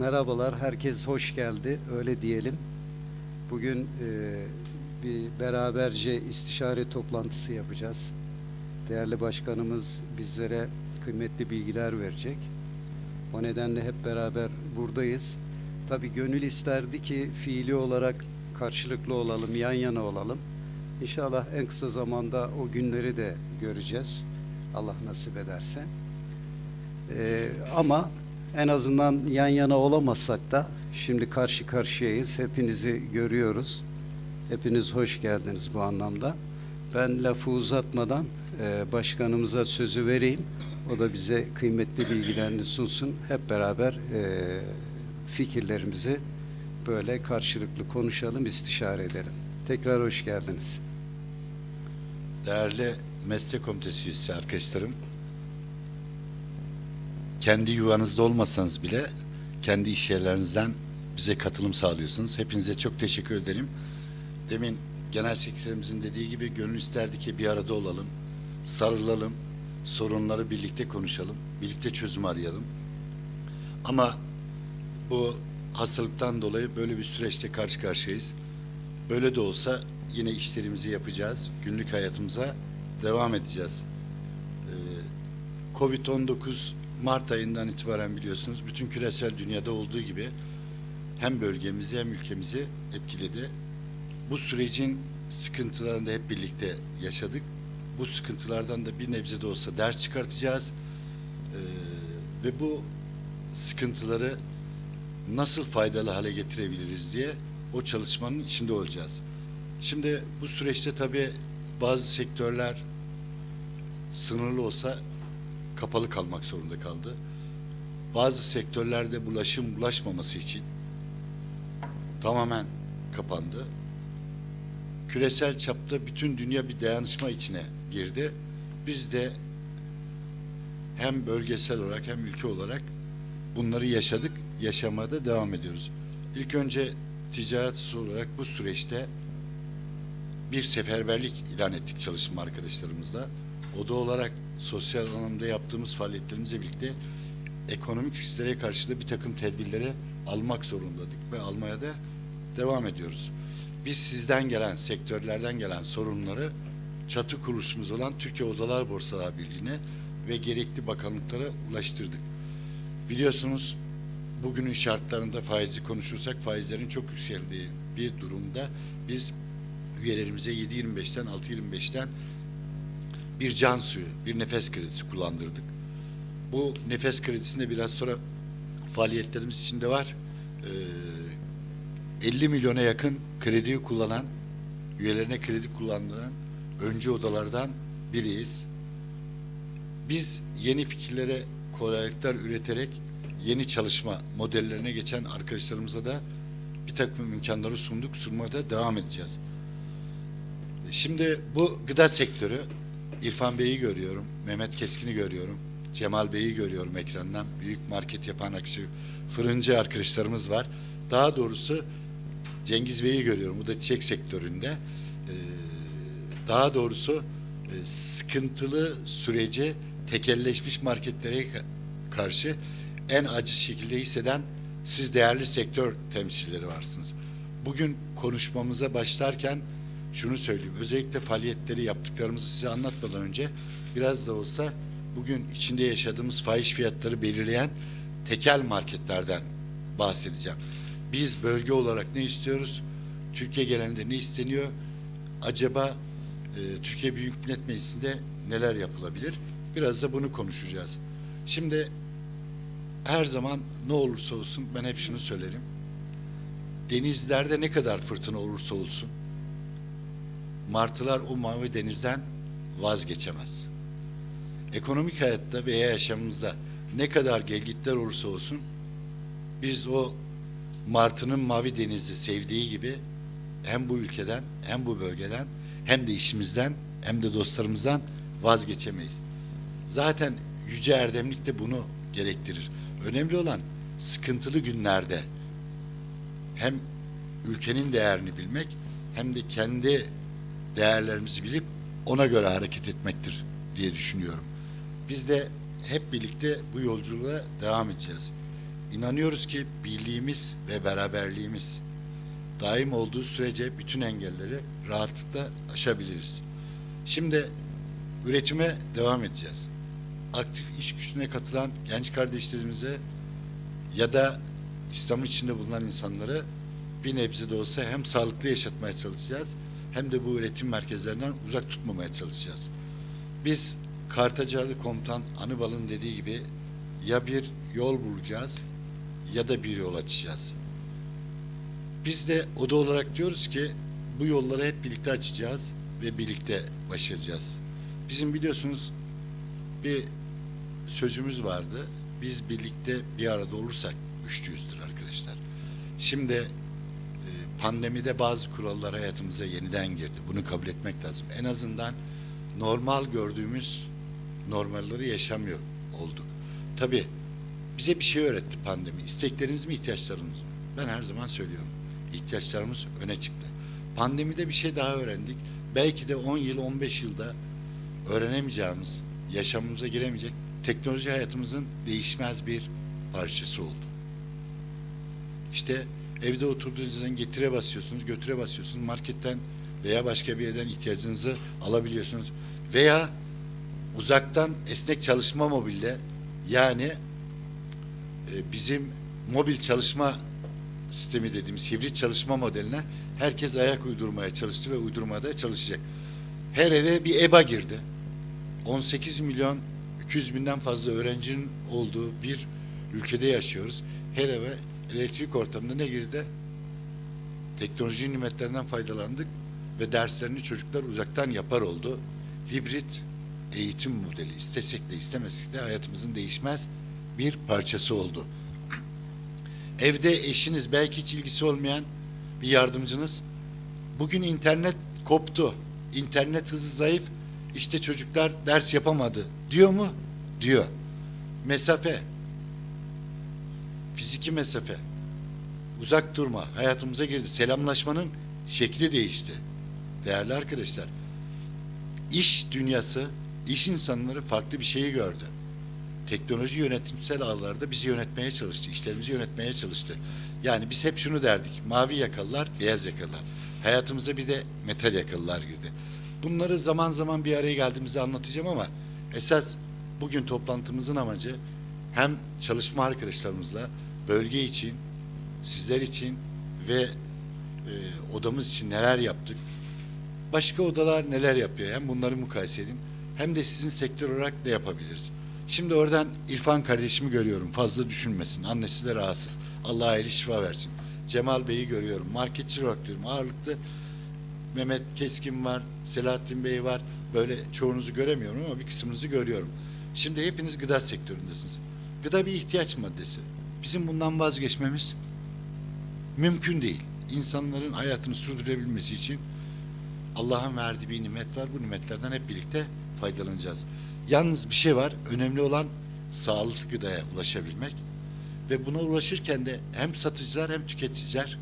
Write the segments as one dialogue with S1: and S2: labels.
S1: Merhabalar, herkes hoş geldi, öyle diyelim. Bugün e, bir beraberce istişare toplantısı yapacağız. Değerli başkanımız bizlere kıymetli bilgiler verecek. O nedenle hep beraber buradayız. Tabii gönül isterdi ki fiili olarak karşılıklı olalım, yan yana olalım. İnşallah en kısa zamanda o günleri de göreceğiz. Allah nasip ederse. Ee, ama en azından yan yana olamazsak da şimdi karşı karşıyayız. Hepinizi görüyoruz. Hepiniz hoş geldiniz bu anlamda. Ben lafı uzatmadan e, başkanımıza sözü vereyim. O da bize kıymetli bilgilerini sunsun. Hep beraber e, fikirlerimizi böyle karşılıklı konuşalım, istişare edelim. Tekrar hoş geldiniz.
S2: Değerli meslek komitesi üyesi arkadaşlarım, kendi yuvanızda olmasanız bile kendi iş yerlerinizden bize katılım sağlıyorsunuz. Hepinize çok teşekkür ederim. Demin genel sekreterimizin dediği gibi gönül isterdi ki bir arada olalım, sarılalım, sorunları birlikte konuşalım, birlikte çözüm arayalım. Ama bu hastalıktan dolayı böyle bir süreçte karşı karşıyayız. Böyle de olsa yine işlerimizi yapacağız. Günlük hayatımıza devam edeceğiz. Ee, Covid-19 Mart ayından itibaren biliyorsunuz bütün küresel dünyada olduğu gibi hem bölgemizi hem ülkemizi etkiledi. Bu sürecin sıkıntılarını da hep birlikte yaşadık. Bu sıkıntılardan da bir nebze de olsa ders çıkartacağız. Ee, ve bu sıkıntıları nasıl faydalı hale getirebiliriz diye o çalışmanın içinde olacağız. Şimdi bu süreçte tabii bazı sektörler sınırlı olsa kapalı kalmak zorunda kaldı. Bazı sektörlerde bulaşım bulaşmaması için tamamen kapandı. Küresel çapta bütün dünya bir dayanışma içine girdi. Biz de hem bölgesel olarak hem ülke olarak bunları yaşadık, yaşamaya da devam ediyoruz. İlk önce ticaret olarak bu süreçte bir seferberlik ilan ettik çalışma arkadaşlarımızla. Oda olarak sosyal anlamda yaptığımız faaliyetlerimizle birlikte ekonomik risklere karşı da bir takım tedbirleri almak zorundaydık ve almaya da devam ediyoruz. Biz sizden gelen, sektörlerden gelen sorunları çatı kuruluşumuz olan Türkiye Odalar Borsalar Birliği'ne ve gerekli bakanlıklara ulaştırdık. Biliyorsunuz bugünün şartlarında faizi konuşursak faizlerin çok yükseldiği bir durumda biz üyelerimize 7.25'ten 6.25'ten bir can suyu, bir nefes kredisi kullandırdık. Bu nefes kredisinde biraz sonra faaliyetlerimiz içinde var. Ee, 50 milyona yakın krediyi kullanan, üyelerine kredi kullandıran öncü odalardan biriyiz. Biz yeni fikirlere kolaylıklar üreterek yeni çalışma modellerine geçen arkadaşlarımıza da bir takım imkanları sunduk, sunmaya da devam edeceğiz. Şimdi bu gıda sektörü İrfan Bey'i görüyorum, Mehmet Keskin'i görüyorum, Cemal Bey'i görüyorum ekrandan. Büyük market yapan akışı fırıncı arkadaşlarımız var. Daha doğrusu Cengiz Bey'i görüyorum. Bu da çiçek sektöründe. Ee, daha doğrusu e, sıkıntılı süreci tekelleşmiş marketlere ka- karşı en acı şekilde hisseden siz değerli sektör temsilcileri varsınız. Bugün konuşmamıza başlarken şunu söyleyeyim. Özellikle faaliyetleri yaptıklarımızı size anlatmadan önce biraz da olsa bugün içinde yaşadığımız fahiş fiyatları belirleyen tekel marketlerden bahsedeceğim. Biz bölge olarak ne istiyoruz? Türkiye genelinde ne isteniyor? Acaba e, Türkiye Büyük Millet Meclisi'nde neler yapılabilir? Biraz da bunu konuşacağız. Şimdi her zaman ne olursa olsun ben hep şunu söylerim. Denizlerde ne kadar fırtına olursa olsun martılar o mavi denizden vazgeçemez. Ekonomik hayatta veya yaşamımızda ne kadar gelgitler olursa olsun biz o martının mavi denizi sevdiği gibi hem bu ülkeden hem bu bölgeden hem de işimizden hem de dostlarımızdan vazgeçemeyiz. Zaten yüce erdemlik de bunu gerektirir. Önemli olan sıkıntılı günlerde hem ülkenin değerini bilmek hem de kendi değerlerimizi bilip ona göre hareket etmektir diye düşünüyorum. Biz de hep birlikte bu yolculuğa devam edeceğiz. İnanıyoruz ki birliğimiz ve beraberliğimiz daim olduğu sürece bütün engelleri rahatlıkla aşabiliriz. Şimdi üretime devam edeceğiz. Aktif iş gücüne katılan genç kardeşlerimize ya da İslam içinde bulunan insanları bir nebze de olsa hem sağlıklı yaşatmaya çalışacağız hem de bu üretim merkezlerinden uzak tutmamaya çalışacağız. Biz Kartacalı komutan Anıbal'ın dediği gibi ya bir yol bulacağız ya da bir yol açacağız. Biz de oda olarak diyoruz ki bu yolları hep birlikte açacağız ve birlikte başaracağız. Bizim biliyorsunuz bir sözümüz vardı. Biz birlikte bir arada olursak güçlüyüzdür arkadaşlar. Şimdi pandemide bazı kurallar hayatımıza yeniden girdi. Bunu kabul etmek lazım. En azından normal gördüğümüz normalleri yaşamıyor olduk. Tabii bize bir şey öğretti pandemi. İstekleriniz mi, ihtiyaçlarınız mı? Ben her zaman söylüyorum. İhtiyaçlarımız öne çıktı. Pandemide bir şey daha öğrendik. Belki de 10 yıl, 15 yılda öğrenemeyeceğimiz, yaşamımıza giremeyecek teknoloji hayatımızın değişmez bir parçası oldu. İşte evde oturduğunuzdan getire basıyorsunuz, götüre basıyorsunuz. Marketten veya başka bir yerden ihtiyacınızı alabiliyorsunuz. Veya uzaktan esnek çalışma mobille yani e, bizim mobil çalışma sistemi dediğimiz hibrit çalışma modeline herkes ayak uydurmaya çalıştı ve uydurmaya da çalışacak. Her eve bir EBA girdi. 18 milyon 200 binden fazla öğrencinin olduğu bir ülkede yaşıyoruz. Her eve elektrik ortamında ne girdi? Teknoloji nimetlerinden faydalandık ve derslerini çocuklar uzaktan yapar oldu. Hibrit eğitim modeli istesek de istemesek de hayatımızın değişmez bir parçası oldu. Evde eşiniz belki hiç ilgisi olmayan bir yardımcınız bugün internet koptu. İnternet hızı zayıf. İşte çocuklar ders yapamadı. Diyor mu? Diyor. Mesafe. Fiziki mesafe. Uzak durma hayatımıza girdi. Selamlaşmanın şekli değişti. Değerli arkadaşlar. İş dünyası, iş insanları farklı bir şeyi gördü. Teknoloji yönetimsel ağlarda bizi yönetmeye çalıştı, işlerimizi yönetmeye çalıştı. Yani biz hep şunu derdik, mavi yakalılar, beyaz yakalılar. Hayatımıza bir de metal yakalılar girdi. Bunları zaman zaman bir araya geldiğimizde anlatacağım ama esas bugün toplantımızın amacı hem çalışma arkadaşlarımızla bölge için, sizler için ve e, odamız için neler yaptık, başka odalar neler yapıyor hem bunları mukayese edin hem de sizin sektör olarak ne yapabiliriz. Şimdi oradan İrfan kardeşimi görüyorum. Fazla düşünmesin. Annesi de rahatsız. Allah eli şifa versin. Cemal Bey'i görüyorum. Marketçi olarak diyorum. Ağırlıklı Mehmet Keskin var. Selahattin Bey var. Böyle çoğunuzu göremiyorum ama bir kısmınızı görüyorum. Şimdi hepiniz gıda sektöründesiniz. Gıda bir ihtiyaç maddesi. Bizim bundan vazgeçmemiz mümkün değil. İnsanların hayatını sürdürebilmesi için Allah'ın verdiği bir nimet var. Bu nimetlerden hep birlikte faydalanacağız. Yalnız bir şey var. Önemli olan sağlıklı gıdaya ulaşabilmek. Ve buna ulaşırken de hem satıcılar hem tüketiciler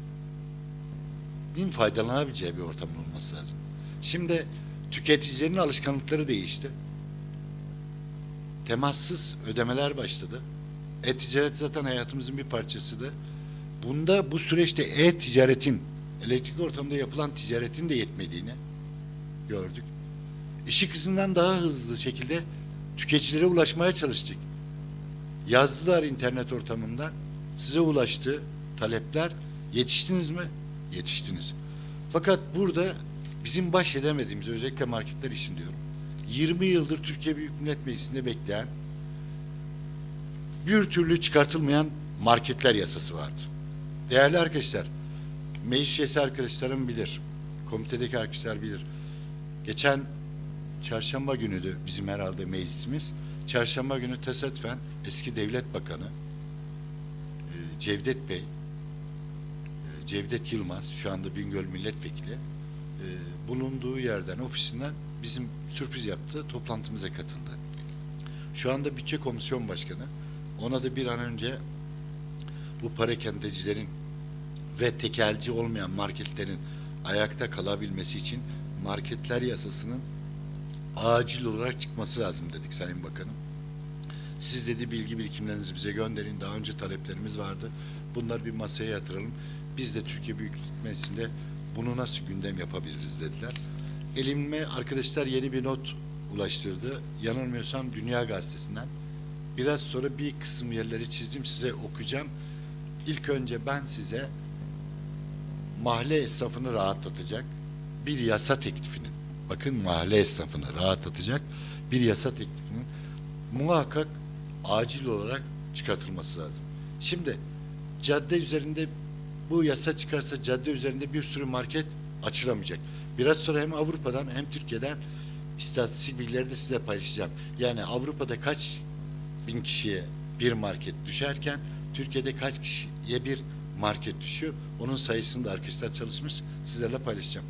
S2: din faydalanabileceği bir ortam olması lazım. Şimdi tüketicilerin alışkanlıkları değişti. Temassız ödemeler başladı. E-ticaret zaten hayatımızın bir parçasıdır. Bunda bu süreçte e-ticaretin, elektrik ortamında yapılan ticaretin de yetmediğini gördük. Işık hızından daha hızlı şekilde tüketicilere ulaşmaya çalıştık. Yazdılar internet ortamında. Size ulaştı talepler. Yetiştiniz mi? Yetiştiniz. Fakat burada bizim baş edemediğimiz özellikle marketler için diyorum. 20 yıldır Türkiye Büyük Millet Meclisi'nde bekleyen bir türlü çıkartılmayan marketler yasası vardı. Değerli arkadaşlar, meclis üyesi arkadaşlarım bilir, komitedeki arkadaşlar bilir. Geçen çarşamba günüydü bizim herhalde meclisimiz. Çarşamba günü tesadüfen eski devlet bakanı e, Cevdet Bey, e, Cevdet Yılmaz, şu anda Bingöl milletvekili, e, bulunduğu yerden, ofisinden bizim sürpriz yaptı, toplantımıza katıldı. Şu anda bütçe komisyon başkanı. Ona da bir an önce bu parakendecilerin ve tekelci olmayan marketlerin ayakta kalabilmesi için marketler yasasının acil olarak çıkması lazım dedik Sayın Bakanım. Siz dedi bilgi birikimlerinizi bize gönderin. Daha önce taleplerimiz vardı. Bunları bir masaya yatıralım. Biz de Türkiye Büyük Millet Meclisi'nde bunu nasıl gündem yapabiliriz dediler. Elime arkadaşlar yeni bir not ulaştırdı. Yanılmıyorsam Dünya Gazetesi'nden. Biraz sonra bir kısım yerleri çizdim size okuyacağım. İlk önce ben size mahalle esnafını rahatlatacak bir yasa teklifinin bakın mahalle esnafını rahatlatacak bir yasa teklifinin muhakkak acil olarak çıkartılması lazım. Şimdi cadde üzerinde bu yasa çıkarsa cadde üzerinde bir sürü market açılamayacak. Biraz sonra hem Avrupa'dan hem Türkiye'den istatistik bilgileri de size paylaşacağım. Yani Avrupa'da kaç bin kişiye bir market düşerken Türkiye'de kaç kişiye bir market düşüyor. Onun sayısını da arkadaşlar çalışmış sizlerle paylaşacağım.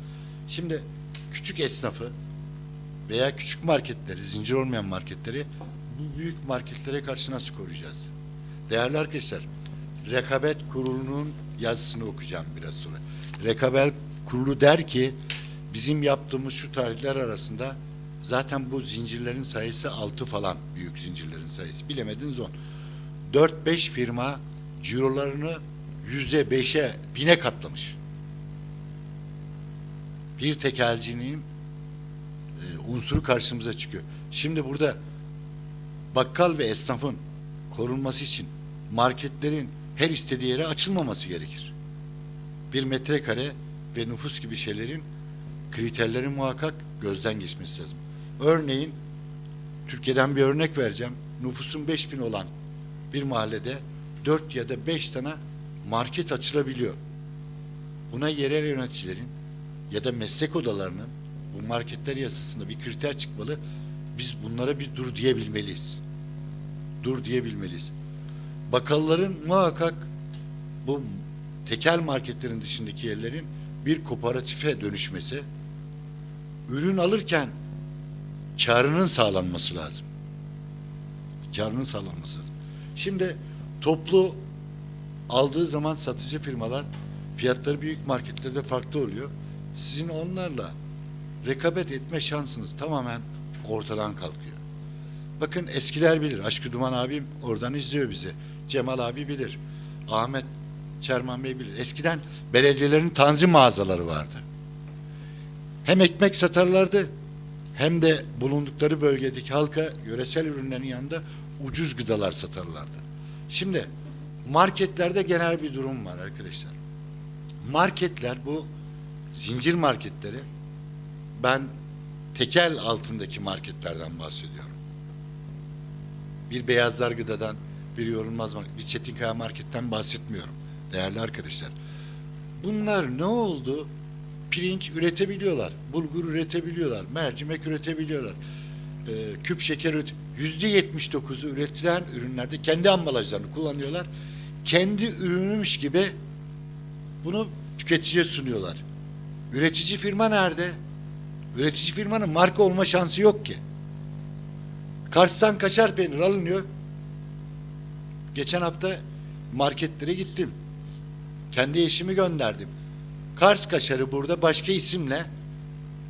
S2: Şimdi küçük esnafı veya küçük marketleri, zincir olmayan marketleri bu büyük marketlere karşı nasıl koruyacağız? Değerli arkadaşlar, Rekabet Kurulu'nun yazısını okuyacağım biraz sonra. Rekabet Kurulu der ki bizim yaptığımız şu tarihler arasında zaten bu zincirlerin sayısı altı falan büyük zincirlerin sayısı. Bilemediniz on. 4-5 firma cirolarını yüze beşe bine katlamış. Bir tekelcinin e, unsuru karşımıza çıkıyor. Şimdi burada bakkal ve esnafın korunması için marketlerin her istediği yere açılmaması gerekir. Bir metrekare ve nüfus gibi şeylerin kriterlerin muhakkak gözden geçmesi lazım. Örneğin Türkiye'den bir örnek vereceğim. Nüfusun 5000 olan bir mahallede 4 ya da 5 tane market açılabiliyor. Buna yerel yöneticilerin ya da meslek odalarının bu marketler yasasında bir kriter çıkmalı. Biz bunlara bir dur diyebilmeliyiz. Dur diyebilmeliyiz. Bakkalların muhakkak bu tekel marketlerin dışındaki yerlerin bir kooperatife dönüşmesi, ürün alırken karının sağlanması lazım. Karının sağlanması lazım. Şimdi toplu aldığı zaman satıcı firmalar fiyatları büyük marketlerde farklı oluyor. Sizin onlarla rekabet etme şansınız tamamen ortadan kalkıyor. Bakın eskiler bilir. Aşkı Duman abim oradan izliyor bizi. Cemal abi bilir. Ahmet Çerman Bey bilir. Eskiden belediyelerin tanzim mağazaları vardı. Hem ekmek satarlardı hem de bulundukları bölgedeki halka yöresel ürünlerin yanında ucuz gıdalar satarlardı. Şimdi marketlerde genel bir durum var arkadaşlar. Marketler bu zincir marketleri ben tekel altındaki marketlerden bahsediyorum. Bir beyazlar gıdadan, bir yorulmaz market, bir Çetinkaya marketten bahsetmiyorum değerli arkadaşlar. Bunlar ne oldu? Pirinç üretebiliyorlar, bulgur üretebiliyorlar, mercimek üretebiliyorlar, e, küp şeker yüzde yetmiş dokuzu üretilen ürünlerde kendi ambalajlarını kullanıyorlar. Kendi ürünümüş gibi bunu tüketiciye sunuyorlar. Üretici firma nerede? Üretici firmanın marka olma şansı yok ki. Kars'tan kaşar peynir alınıyor. Geçen hafta marketlere gittim. Kendi eşimi gönderdim. Kars kaşarı burada başka isimle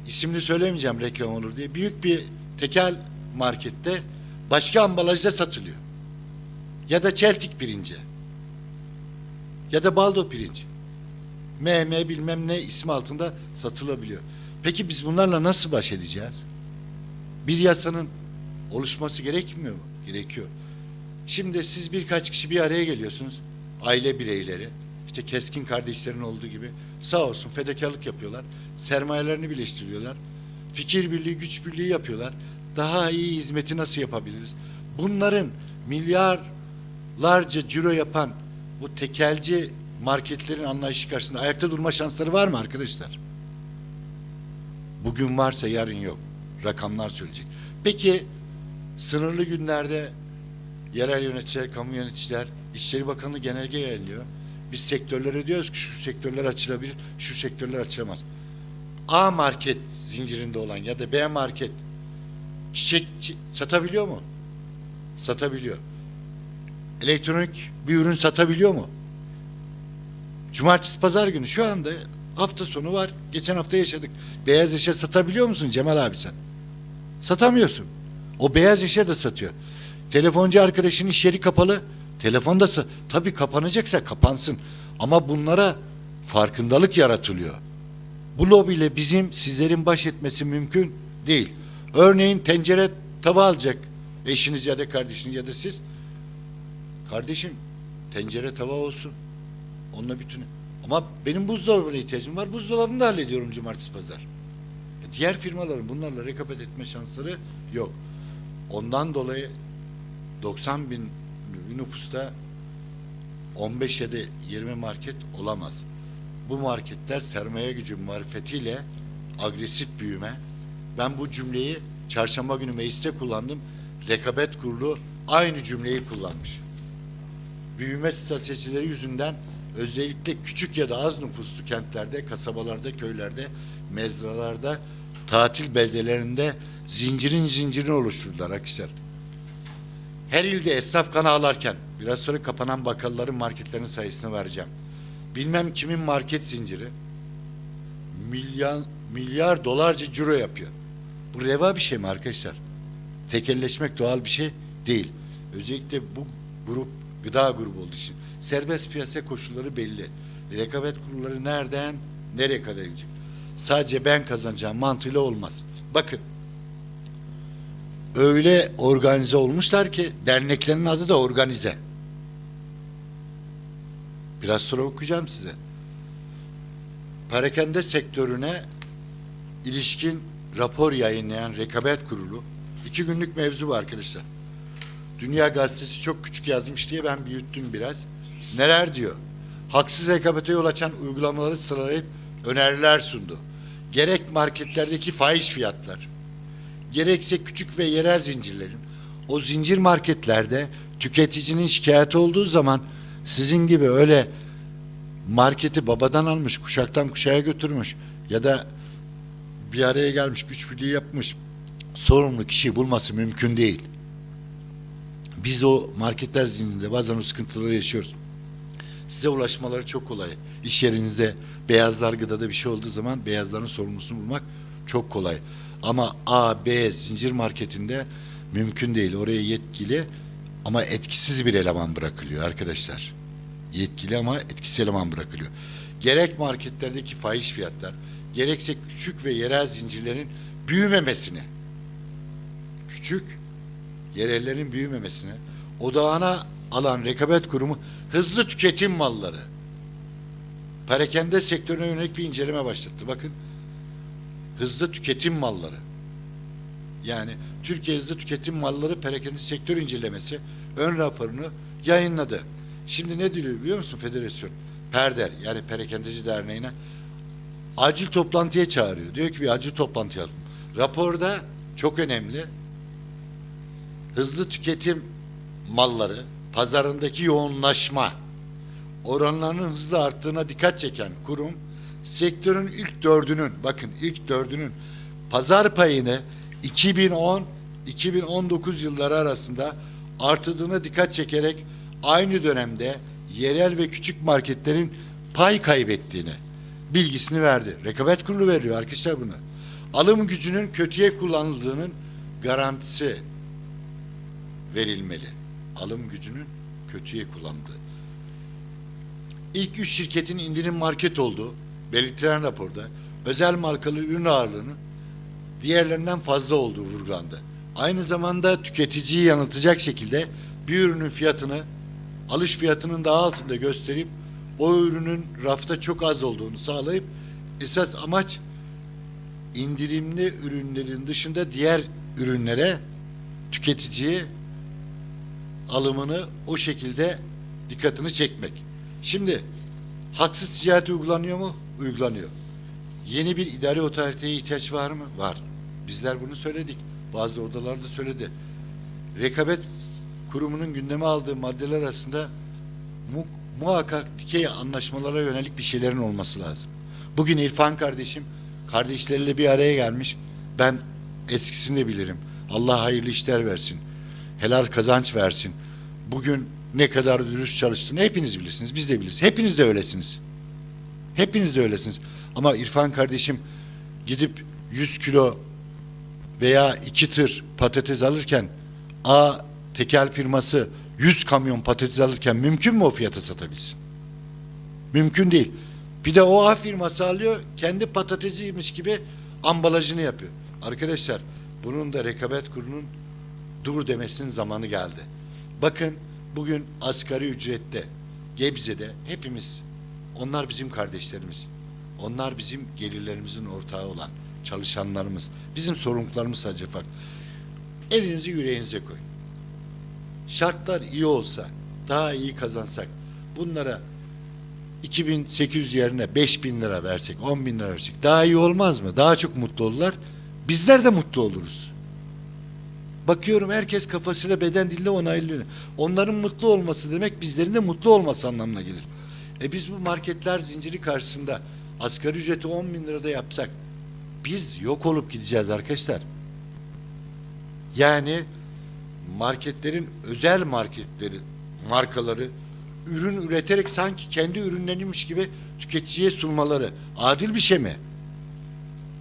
S2: isimli söylemeyeceğim reklam olur diye büyük bir tekel markette başka ambalajda satılıyor. Ya da çeltik pirinci. Ya da baldo pirinci. MM bilmem ne ismi altında satılabiliyor. Peki biz bunlarla nasıl baş edeceğiz? Bir yasanın oluşması gerekmiyor mu? Gerekiyor. Şimdi siz birkaç kişi bir araya geliyorsunuz. Aile bireyleri. İşte keskin kardeşlerin olduğu gibi sağ olsun fedakarlık yapıyorlar. Sermayelerini birleştiriyorlar. Fikir birliği, güç birliği yapıyorlar. Daha iyi hizmeti nasıl yapabiliriz? Bunların milyarlarca ciro yapan bu tekelci marketlerin anlayışı karşısında ayakta durma şansları var mı arkadaşlar? Bugün varsa yarın yok. Rakamlar söyleyecek. Peki sınırlı günlerde yerel yöneticiler, kamu yöneticiler, İçişleri Bakanlığı genelge yayınlıyor. Biz sektörlere diyoruz ki şu sektörler açılabilir, şu sektörler açılamaz. A market zincirinde olan ya da B market çiçek çi- satabiliyor mu? Satabiliyor. Elektronik bir ürün satabiliyor mu? Cumartesi pazar günü şu anda hafta sonu var. Geçen hafta yaşadık. Beyaz eşya satabiliyor musun Cemal abi sen? Satamıyorsun. O beyaz eşya da satıyor. Telefoncu arkadaşın iş yeri kapalı. Telefon da sa- tabii kapanacaksa kapansın. Ama bunlara farkındalık yaratılıyor. Bu lobiyle bizim sizlerin baş etmesi mümkün değil. Örneğin tencere tava alacak eşiniz ya da kardeşiniz ya da siz. Kardeşim tencere tava olsun. Onunla bütün. Ama benim buzdolabına ihtiyacım var. Buzdolabını da hallediyorum cumartesi pazar. E, Diğer firmaların bunlarla rekabet etme şansları yok. Ondan dolayı 90 bin bir nüfusta 15 ya da 20 market olamaz. Bu marketler sermaye gücü marifetiyle agresif büyüme. Ben bu cümleyi çarşamba günü mecliste kullandım. Rekabet kurulu aynı cümleyi kullanmış. Büyüme stratejileri yüzünden özellikle küçük ya da az nüfuslu kentlerde, kasabalarda, köylerde, mezralarda, tatil beldelerinde zincirin zincirini oluşturdular Akisar. Her ilde esnaf kan ağlarken biraz sonra kapanan bakkalların marketlerin sayısını vereceğim. Bilmem kimin market zinciri milyar, milyar dolarca ciro yapıyor. Bu reva bir şey mi arkadaşlar? Tekelleşmek doğal bir şey değil. Özellikle bu grup gıda grubu olduğu için serbest piyasa koşulları belli. Rekabet kurulları nereden nereye kadar gidecek? Sadece ben kazanacağım mantığıyla olmaz. Bakın öyle organize olmuşlar ki derneklerin adı da organize. Biraz sonra okuyacağım size. Parakende sektörüne ilişkin rapor yayınlayan Rekabet Kurulu iki günlük mevzu bu arkadaşlar. Dünya Gazetesi çok küçük yazmış diye ben büyüttüm biraz. Neler diyor? Haksız rekabete yol açan uygulamaları sıralayıp öneriler sundu. Gerek marketlerdeki fahiş fiyatlar, gerekse küçük ve yerel zincirlerin o zincir marketlerde tüketicinin şikayeti olduğu zaman sizin gibi öyle marketi babadan almış, kuşaktan kuşağa götürmüş ya da bir araya gelmiş, güç birliği yapmış sorumlu kişiyi bulması mümkün değil. Biz o marketler zihninde bazen o sıkıntıları yaşıyoruz. Size ulaşmaları çok kolay. İş yerinizde beyazlar gıdada bir şey olduğu zaman beyazların sorumlusunu bulmak çok kolay. Ama A, B zincir marketinde mümkün değil. Oraya yetkili ama etkisiz bir eleman bırakılıyor arkadaşlar. Yetkili ama etkisiz eleman bırakılıyor. Gerek marketlerdeki fahiş fiyatlar, gerekse küçük ve yerel zincirlerin büyümemesini, küçük yerellerin büyümemesine odağına alan rekabet kurumu hızlı tüketim malları perakende sektörüne yönelik bir inceleme başlattı. Bakın hızlı tüketim malları yani Türkiye hızlı tüketim malları perakende sektör incelemesi ön raporunu yayınladı. Şimdi ne diyor biliyor musun federasyon? Perder yani Perakendeci Derneği'ne acil toplantıya çağırıyor. Diyor ki bir acil toplantı yapalım. Raporda çok önemli hızlı tüketim malları pazarındaki yoğunlaşma oranlarının hızla arttığına dikkat çeken kurum sektörün ilk dördünün bakın ilk dördünün pazar payını 2010 2019 yılları arasında artırdığına dikkat çekerek aynı dönemde yerel ve küçük marketlerin pay kaybettiğini bilgisini verdi. Rekabet kurulu veriyor arkadaşlar bunu. Alım gücünün kötüye kullanıldığının garantisi verilmeli. Alım gücünün kötüye kullandığı. İlk üç şirketin indirim market olduğu belirtilen raporda özel markalı ürün ağırlığının diğerlerinden fazla olduğu vurgulandı. Aynı zamanda tüketiciyi yanıltacak şekilde bir ürünün fiyatını alış fiyatının daha altında gösterip o ürünün rafta çok az olduğunu sağlayıp esas amaç indirimli ürünlerin dışında diğer ürünlere tüketiciyi alımını o şekilde dikkatini çekmek. Şimdi haksız ticaret uygulanıyor mu? Uygulanıyor. Yeni bir idari otoriteye ihtiyaç var mı? Var. Bizler bunu söyledik. Bazı odalarda söyledi. Rekabet kurumunun gündeme aldığı maddeler arasında mu muhakkak dikey anlaşmalara yönelik bir şeylerin olması lazım. Bugün İrfan kardeşim kardeşleriyle bir araya gelmiş. Ben eskisini de bilirim. Allah hayırlı işler versin. Helal kazanç versin. Bugün ne kadar dürüst çalıştığını hepiniz bilirsiniz. Biz de biliriz. Hepiniz de öylesiniz. Hepiniz de öylesiniz. Ama İrfan kardeşim gidip 100 kilo veya iki tır patates alırken A tekel firması 100 kamyon patates alırken mümkün mü o fiyata satabilsin? Mümkün değil. Bir de o A firması alıyor, kendi patatesiymiş gibi ambalajını yapıyor. Arkadaşlar, bunun da rekabet kurulunun dur demesinin zamanı geldi. Bakın bugün asgari ücrette Gebze'de hepimiz onlar bizim kardeşlerimiz. Onlar bizim gelirlerimizin ortağı olan çalışanlarımız. Bizim sorumluluklarımız sadece farklı. Elinizi yüreğinize koyun. Şartlar iyi olsa, daha iyi kazansak, bunlara 2800 yerine 5000 lira versek, 10 bin lira versek daha iyi olmaz mı? Daha çok mutlu olurlar. Bizler de mutlu oluruz. Bakıyorum herkes kafasıyla beden dille onaylıyor. Onların mutlu olması demek bizlerin de mutlu olması anlamına gelir. E biz bu marketler zinciri karşısında asgari ücreti 10 bin lirada yapsak biz yok olup gideceğiz arkadaşlar. Yani marketlerin özel marketleri markaları ürün üreterek sanki kendi ürünleriymiş gibi tüketiciye sunmaları adil bir şey mi?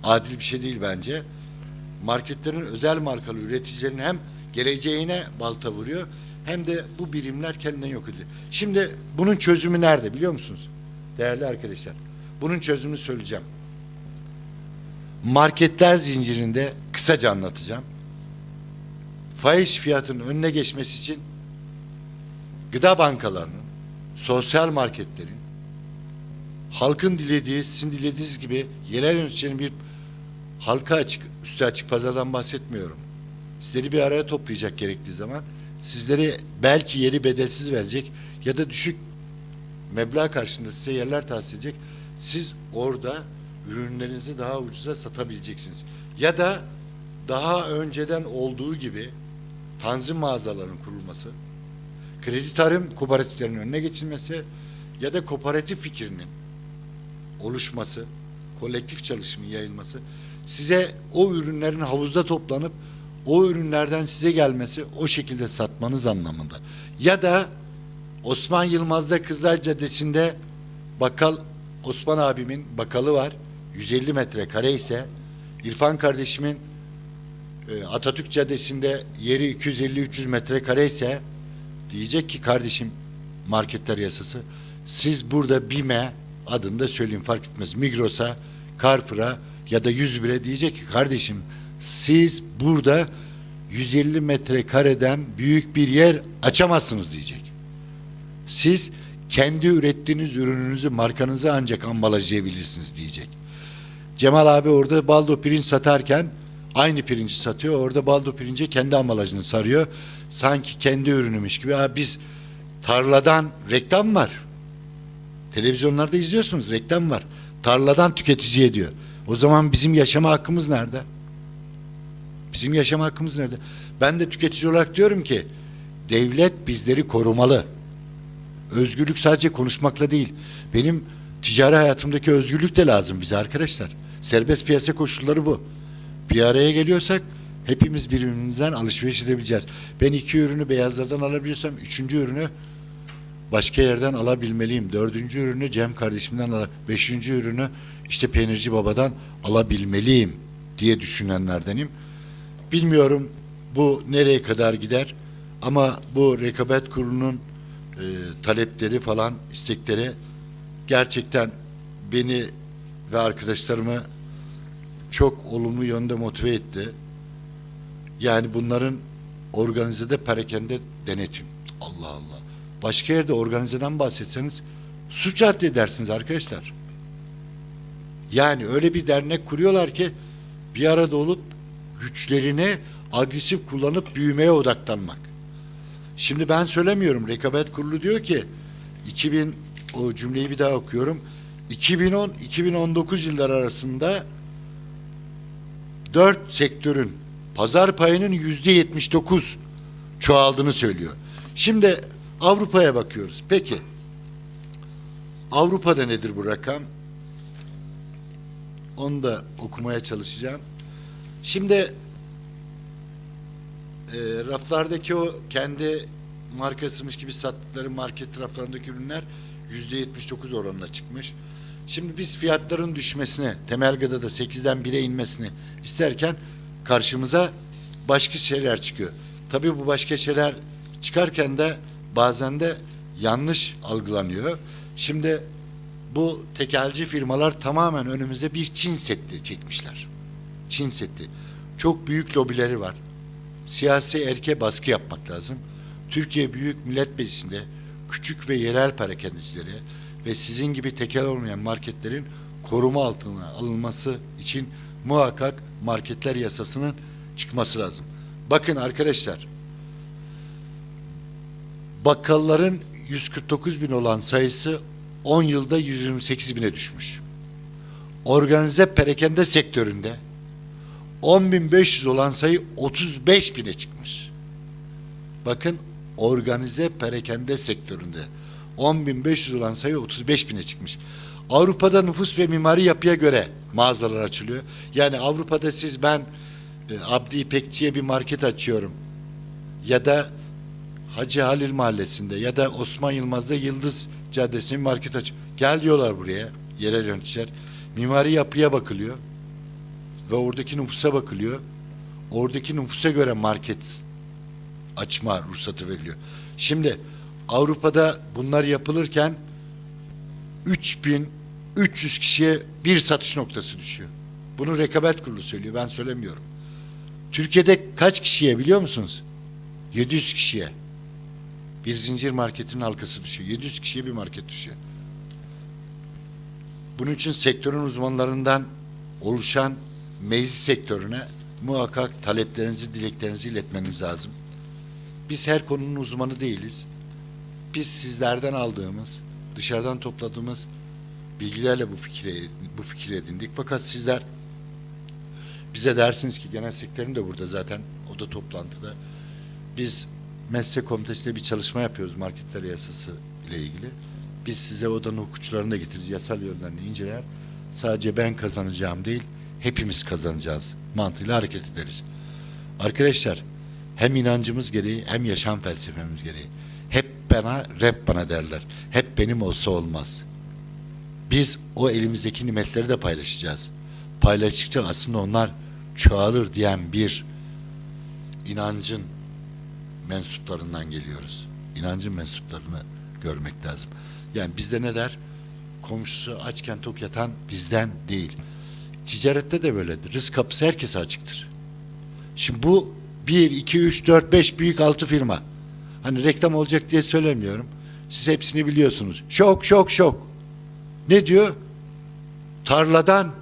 S2: Adil bir şey değil bence. Marketlerin özel markalı üreticilerin hem geleceğine balta vuruyor hem de bu birimler kendinden yok ediyor. Şimdi bunun çözümü nerede biliyor musunuz? Değerli arkadaşlar. Bunun çözümünü söyleyeceğim. Marketler zincirinde kısaca anlatacağım. Fahiş fiyatının önüne geçmesi için gıda bankalarının, sosyal marketlerin, halkın dilediği, sizin dilediğiniz gibi yerel yöneticilerin bir halka açık, üstü açık pazardan bahsetmiyorum. Sizleri bir araya toplayacak gerektiği zaman sizleri belki yeri bedelsiz verecek ya da düşük meblağ karşılığında size yerler tahsis edecek. Siz orada ürünlerinizi daha ucuza satabileceksiniz. Ya da daha önceden olduğu gibi tanzim mağazalarının kurulması, kredi tarım kooperatiflerinin önüne geçilmesi ya da kooperatif fikrinin oluşması, kolektif çalışımın yayılması, size o ürünlerin havuzda toplanıp o ürünlerden size gelmesi o şekilde satmanız anlamında. Ya da Osman Yılmaz'da Kızlar Caddesi'nde bakkal Osman abimin bakalı var. 150 metrekare ise İrfan kardeşimin e, Atatürk Caddesi'nde yeri 250-300 metrekare ise diyecek ki kardeşim marketler yasası siz burada BİM'e adını da söyleyeyim fark etmez Migros'a, Carrefour'a ya da 101'e diyecek ki kardeşim siz burada 150 metrekareden büyük bir yer açamazsınız diyecek. Siz kendi ürettiğiniz ürününüzü, markanızı ancak ambalajlayabilirsiniz diyecek. Cemal abi orada baldo pirinç satarken aynı pirinci satıyor. Orada baldo pirince kendi ambalajını sarıyor. Sanki kendi ürünümüş gibi. Ha, biz tarladan reklam var. Televizyonlarda izliyorsunuz reklam var. Tarladan tüketiciye diyor. O zaman bizim yaşama hakkımız nerede? Bizim yaşama hakkımız nerede? Ben de tüketici olarak diyorum ki devlet bizleri korumalı. Özgürlük sadece konuşmakla değil. Benim ticari hayatımdaki özgürlük de lazım bize arkadaşlar. Serbest piyasa koşulları bu. Bir araya geliyorsak hepimiz birbirimizden alışveriş edebileceğiz. Ben iki ürünü beyazlardan alabiliyorsam üçüncü ürünü başka yerden alabilmeliyim. Dördüncü ürünü Cem kardeşimden al, beşinci ürünü işte peynirci babadan alabilmeliyim diye düşünenlerdenim. Bilmiyorum bu nereye kadar gider ama bu rekabet kurulunun e, talepleri falan istekleri gerçekten beni ve arkadaşlarımı çok olumlu yönde motive etti. Yani bunların organizede perakende denetim. Allah Allah. Başka yerde organizeden bahsetseniz suç addedersiniz arkadaşlar. Yani öyle bir dernek kuruyorlar ki bir arada olup güçlerini agresif kullanıp büyümeye odaklanmak. Şimdi ben söylemiyorum. Rekabet Kurulu diyor ki 2000 o cümleyi bir daha okuyorum. 2010-2019 yılları arasında dört sektörün pazar payının yüzde 79 çoğaldığını söylüyor. Şimdi Avrupa'ya bakıyoruz. Peki Avrupa'da nedir bu rakam? Onu da okumaya çalışacağım. Şimdi e, raflardaki o kendi markasıymış gibi sattıkları market raflarındaki ürünler yüzde 79 oranına çıkmış. Şimdi biz fiyatların düşmesini, temel gıdada 8'den 1'e inmesini isterken karşımıza başka şeyler çıkıyor. Tabii bu başka şeyler çıkarken de bazen de yanlış algılanıyor. Şimdi bu tekelci firmalar tamamen önümüze bir Çin setti çekmişler. Çin setti. Çok büyük lobileri var. Siyasi erke baskı yapmak lazım. Türkiye Büyük Millet Meclisi'nde küçük ve yerel perakendecileri ve sizin gibi tekel olmayan marketlerin koruma altına alınması için muhakkak marketler yasasının çıkması lazım. Bakın arkadaşlar, bakkalların 149 bin olan sayısı 10 yılda 128 bine düşmüş. Organize perakende sektöründe 10.500 olan sayı 35 bine çıkmış. Bakın organize perakende sektöründe 10.500 olan sayı 35 bine çıkmış. Avrupa'da nüfus ve mimari yapıya göre mağazalar açılıyor. Yani Avrupa'da siz ben e, Abdi İpekçi'ye bir market açıyorum ya da Hacı Halil Mahallesi'nde ya da Osman Yılmaz'da Yıldız Caddesi'nin market aç. Gel diyorlar buraya yerel yöneticiler. Mimari yapıya bakılıyor ve oradaki nüfusa bakılıyor. Oradaki nüfusa göre market açma ruhsatı veriliyor. Şimdi Avrupa'da bunlar yapılırken 3300 kişiye bir satış noktası düşüyor. Bunu rekabet kurulu söylüyor. Ben söylemiyorum. Türkiye'de kaç kişiye biliyor musunuz? 700 kişiye. Bir zincir marketin halkası düşüyor. 700 kişiye bir market düşüyor. Bunun için sektörün uzmanlarından oluşan meclis sektörüne muhakkak taleplerinizi, dileklerinizi iletmeniz lazım. Biz her konunun uzmanı değiliz. Biz sizlerden aldığımız, dışarıdan topladığımız bilgilerle bu fikre bu fikri edindik. Fakat sizler bize dersiniz ki genel sekreterim de burada zaten o da toplantıda. Biz meslek komitesiyle bir çalışma yapıyoruz marketler yasası ile ilgili. Biz size odanın hukukçularını da getiririz. Yasal yönlerini inceler. Sadece ben kazanacağım değil, hepimiz kazanacağız mantığıyla hareket ederiz. Arkadaşlar hem inancımız gereği hem yaşam felsefemiz gereği. Hep bana, rap bana derler. Hep benim olsa olmaz. Biz o elimizdeki nimetleri de paylaşacağız. Paylaştıkça aslında onlar çoğalır diyen bir inancın mensuplarından geliyoruz. İnancın mensuplarını görmek lazım. Yani bizde ne der? Komşusu açken tok yatan bizden değil. Ticarette de böyledir. Rızk kapısı herkese açıktır. Şimdi bu 1, 2, 3, 4, 5 büyük altı firma. Hani reklam olacak diye söylemiyorum. Siz hepsini biliyorsunuz. Şok, şok, şok. Ne diyor? Tarladan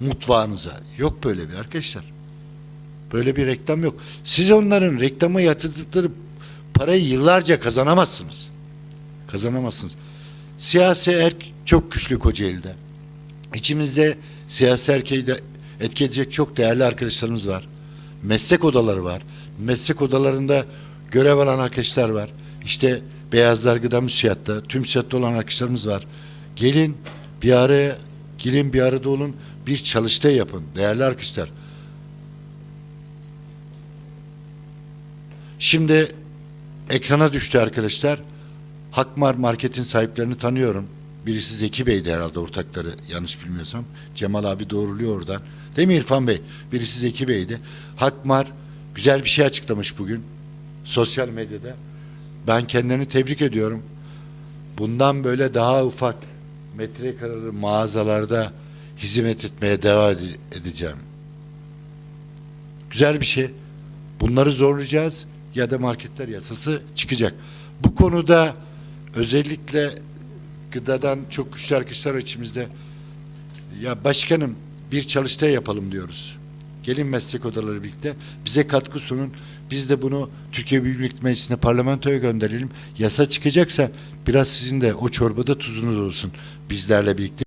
S2: mutfağınıza. Yok böyle bir arkadaşlar. Böyle bir reklam yok. Siz onların reklama yatırdıkları parayı yıllarca kazanamazsınız. Kazanamazsınız. Siyasi erk çok güçlü Kocaeli'de. İçimizde siyasi erkeği de etki edecek çok değerli arkadaşlarımız var. Meslek odaları var. Meslek odalarında görev alan arkadaşlar var. İşte Beyazlar Gıda Müsiyatta, tüm müsiyatta olan arkadaşlarımız var. Gelin bir araya, gelin bir arada olun, bir çalıştay yapın değerli arkadaşlar. Şimdi ekrana düştü arkadaşlar. Hakmar Market'in sahiplerini tanıyorum. Birisi Zeki Bey'di herhalde ortakları yanlış bilmiyorsam. Cemal abi doğruluyor oradan. Değil mi İrfan Bey? Birisi Zeki Bey'di. Hakmar güzel bir şey açıklamış bugün sosyal medyada. Ben kendilerini tebrik ediyorum. Bundan böyle daha ufak metrekareli mağazalarda hizmet etmeye devam ede- edeceğim. Güzel bir şey. Bunları zorlayacağız ya da marketler yasası çıkacak. Bu konuda özellikle gıdadan çok güçlü arkadaşlar içimizde ya başkanım bir çalıştay yapalım diyoruz. Gelin meslek odaları birlikte bize katkı sunun. Biz de bunu Türkiye Büyük Millet Meclisi'ne parlamentoya gönderelim. Yasa çıkacaksa biraz sizin de o çorbada tuzunuz olsun bizlerle birlikte.